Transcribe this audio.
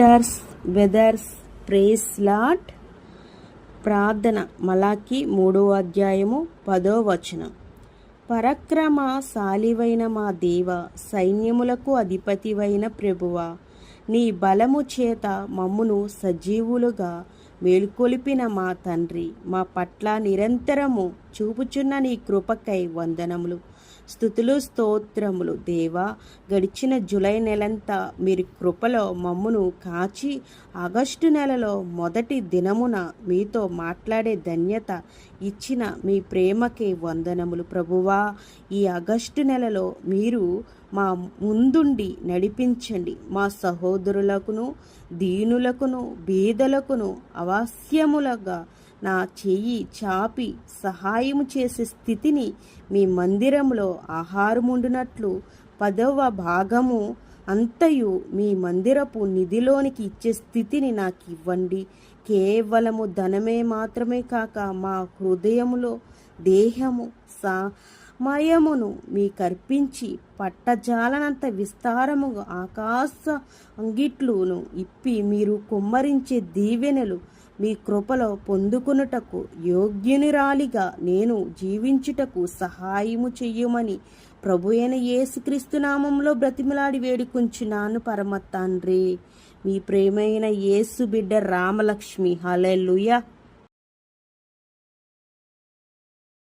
Sisters weathers praise lot ప్రార్థన మలాకి మూడో అధ్యాయము పదో వచనం. పరక్రమ శాలివైన మా దేవ సైన్యములకు అధిపతివైన ప్రభువ నీ బలము చేత మమ్మును సజీవులుగా మేల్కొలిపిన మా తండ్రి మా పట్ల నిరంతరము చూపుచున్న నీ కృపకై వందనములు. స్థుతులు స్తోత్రములు. దేవా గడిచిన జులై నెలంతా మీరు కృపలో మమ్మును కాచి ఆగస్టు నెలలో మొదటి దినమున మీతో మాట్లాడే ధన్యత ఇచ్చిన మీ ప్రేమకే వందనములు. ప్రభువా ఈ ఆగస్టు నెలలో మీరు మా ముందుండి నడిపించండి. మా సహోదరులకును దీనులకును బీదలకును అవాస్యములుగా నా చెయ్యి చాపి సహాయము చేసే స్థితిని మీ మందిరంలో ఆహారముండునట్లు పదవ భాగము అంతయు మీ మందిరపు నిధిలోనికి ఇచ్చే స్థితిని నాకు ఇవ్వండి కేవలము ధనమే మాత్రమే కాక మా హృదయములో దేహము సమయమును మీకర్పించి పట్టజాలనంత విస్తారముగా ఆకాశ అంగిట్లును ఇప్పి మీరు కుమ్మరించే దీవెనలు మీ కృపలో పొందుకునుటకు యోగ్యునిరాలిగా నేను జీవించుటకు సహాయము చెయ్యమని ప్రభు అయిన యేసుక్రీస్తు నామంలో బ్రతిమలాడి వేడుకుంచున్నాను పరమ తండ్రి మీ ప్రేమైన యేసు బిడ్డ రామలక్ష్మి. హలెలుయా